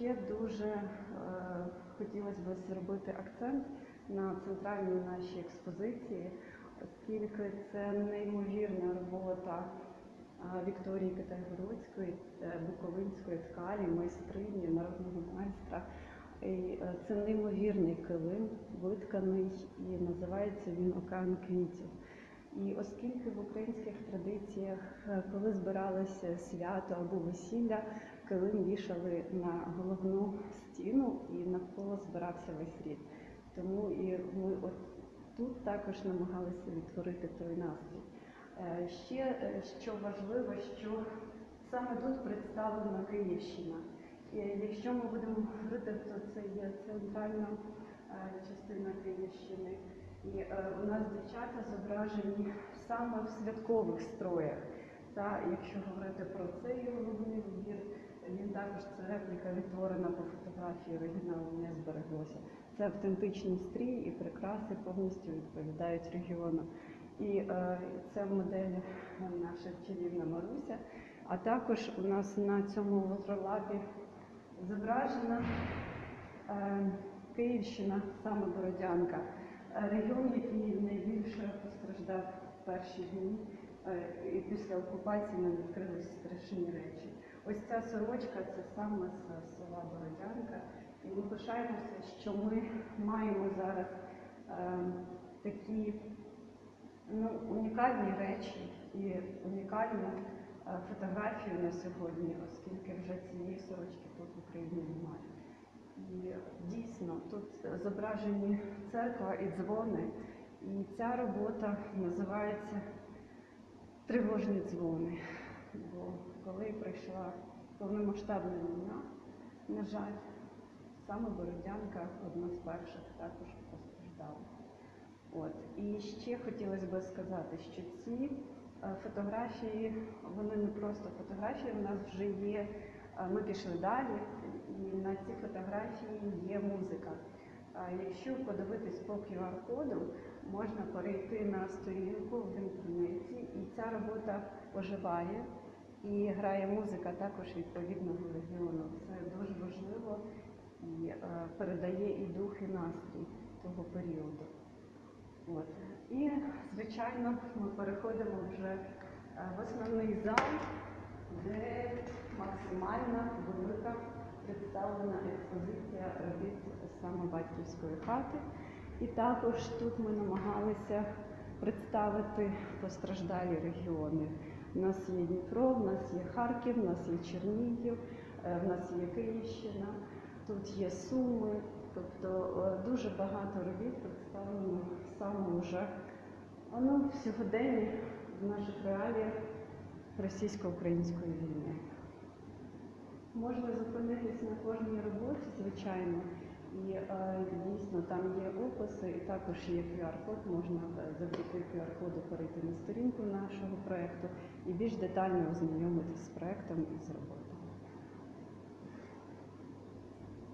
ще дуже е, хотілося б зробити акцент на центральній нашій експозиції, оскільки це неймовірна робота е, Вікторії Китайгородської, е, Буковинської ткалі, майстрині, народного майстра. І е, це неймовірний килим, витканий, і називається він Океан квітів. І оскільки в українських традиціях, е, коли збиралося свято або весілля, килим вішали на головну стіну і навколо збирався весь рід. Тому і ми от тут також намагалися відтворити той настрій. Е, Ще е, що важливо, що саме тут представлена Київщина. І якщо ми будемо говорити, то це є центральна частина Київщини. І е, у нас дівчата зображені саме в святкових строях. Та якщо говорити про цей головний убір, він також це репліка відтворена по фотографії, оригіналу не збереглося. Це автентичний стрій і прикраси повністю відповідають регіону. І е, це моделі наша чарівна Маруся. А також у нас на цьому лотролапі зображена е, Київщина, саме Бородянка, регіон, який найбільше постраждав в перші дні. е, І після окупації нам відкрилися страшні речі. Ось ця сорочка це саме з села Бородянка. І ми пишаємося, що ми маємо зараз е, такі ну, унікальні речі і унікальну е, фотографію на сьогодні, оскільки вже цієї сорочки тут в Україні немає. Дійсно тут зображені церква і дзвони, і ця робота називається Тривожні дзвони. Бо коли прийшла повномасштабна війна, на жаль, саме Бородянка одна з перших також постраждала. От. І ще хотілося б сказати, що ці е, фотографії, вони не просто фотографії, у нас вже є, ми пішли далі, і на ці фотографії є музика. Якщо подивитись по QR-коду, можна перейти на сторінку в інтернеті, і ця робота оживає і грає музика також відповідного регіону. Це дуже важливо і передає і дух, і настрій того періоду. От. І, звичайно, ми переходимо вже в основний зал, де максимально велика представлена експозиція робіт саме батьківської хати. І також тут ми намагалися представити постраждалі регіони. У нас є Дніпро, в нас є Харків, в нас є Чернігів, е, в нас є Київщина, тут є Суми. Тобто е, дуже багато робіт представлено саме вже ну, сьогоденні в наших реаліях російсько-української війни. Можна зупинитись на кожній роботі, звичайно, і е, дійсно там є описи, і також є QR-код, можна е, завдяки QR-коду перейти на сторінку нашого проєкту і більш детально ознайомитись з проєктом і з роботою.